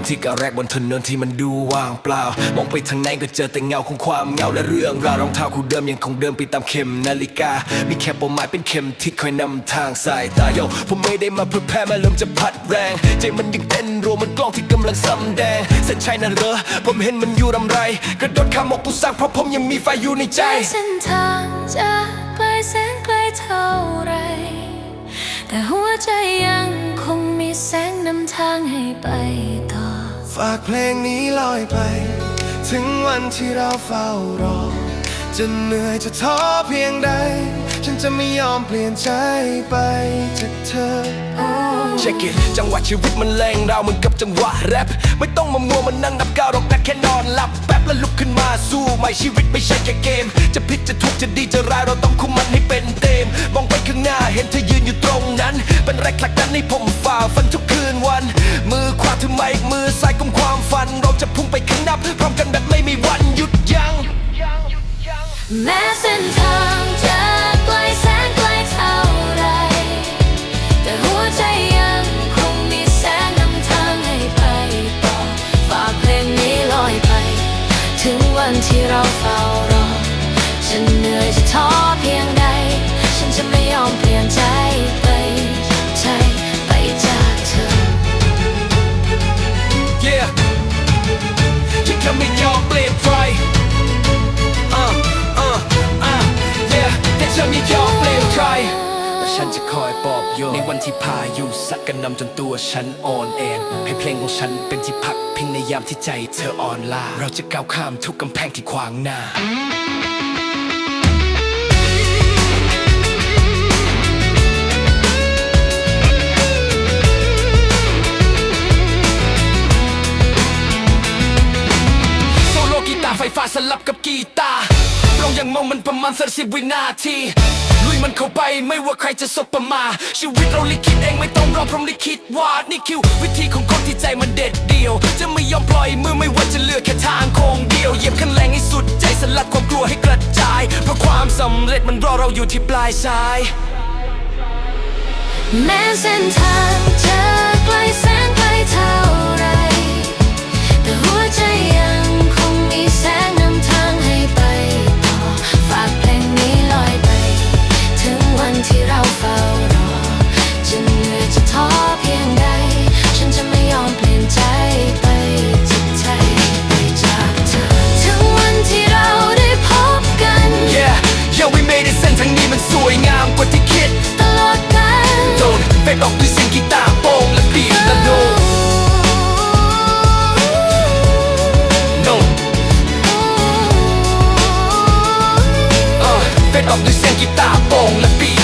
มที่ก้าวแรกบนถนนที่มันดูว่างเปล่า มองไปทางไหนก็เจอแต่เงาของความเงาและเรื่องราวรองเท้าคู่เดิมยังคงเดิมไปตามเข็มนาฬิกา มีแค่เป้าหมายเป็นเข็มที่คอยนำทางสายตาโยผมไม่ได้มาเพื่อแพ้มาเริ่มจะพัดแรง ใจมันยังเต้นรัวมันกล้องที่กำลังสำแดงเส้นชัยนั่นเหรอผมเห็นมันอยู่รำไร กระโดดข้ามหมอกตุสักเพราะผมยังมีไฟอยู่ในใจเส้นทางจะไกลแสนไกลเท่าไร แต่หัวใจยังคงมีแสงนำทางให้ไปต่อ ฝากเพลงนี้ลอยไป ถึงวันที่เราเฝ้ารอ จะเหนื่อยจะท้อเพียงใด ฉันจะไม่ยอมเปลี่ยนใจไปจากเธอเช็ค it จังหวะชีวิตมันแรงเราเหมือนกับจังหวะแรปไม่ต้องมามัวมันนั่งนับก้าวหรอกนะแค่นอนหลับแป๊บแล้วลุกขึ้นมาสู้ใหม่ชีวิตไม่ใช่แค่เกม จะผิดจะถูกจะ เป็นแรงผลักดันให้ผมฝ่าฟันทุกคืนวัน มือขวาถือไม้อีกมือซ้ายกุมความฝัน เราจะพุ่งไปข้างหน้าพร้อมกันแบบไม่มีวันหยุดยัง้งแม้เส้นทางจะไกลแสนไกลเท่าไร แต่หัวใจยังคงมีแสงนำทางให้ไปต่อฝากเพลงนี้ลอยไป ถึงวันที่เราเฝ้ารอจะเหนื่อยจะท้อเพียง จะคอยปอบโยนในวันที่พายุสัดกันนำจนตัวฉันอ่อนแอให้เพลงของฉันเป็นที่พักพิงในยามที่ใจเธออ่อนล้าเราจะก้าวข้ามทุกกำแพงที่ขวางหน้าโซโลกีตาไฟฟ้าสลับกับกีตาร์ลองยังมองมันประมาณสักสิบวินาที มันเข้าไปไม่ว่าใครจะสบประมา ชีวิตเราลิขิตเองไม่ต้องรอพรหมลิขิตวาดนี่คิว วิธีของคนที่ใจมันเด็ดเดียว จะไม่ยอมปล่อยมือไม่ว่าจะเลือกแค่ทางโค้งเดียวเหยียบคันแรงให้สุดใจสลัดความกลัวให้กระจาย เพราะความสำเร็จมันรอเราอยู่ที่ปลายสาย แม้เส้นทาง เออเฟดออกด้วยเสียงกีตาร์โปร่งและบี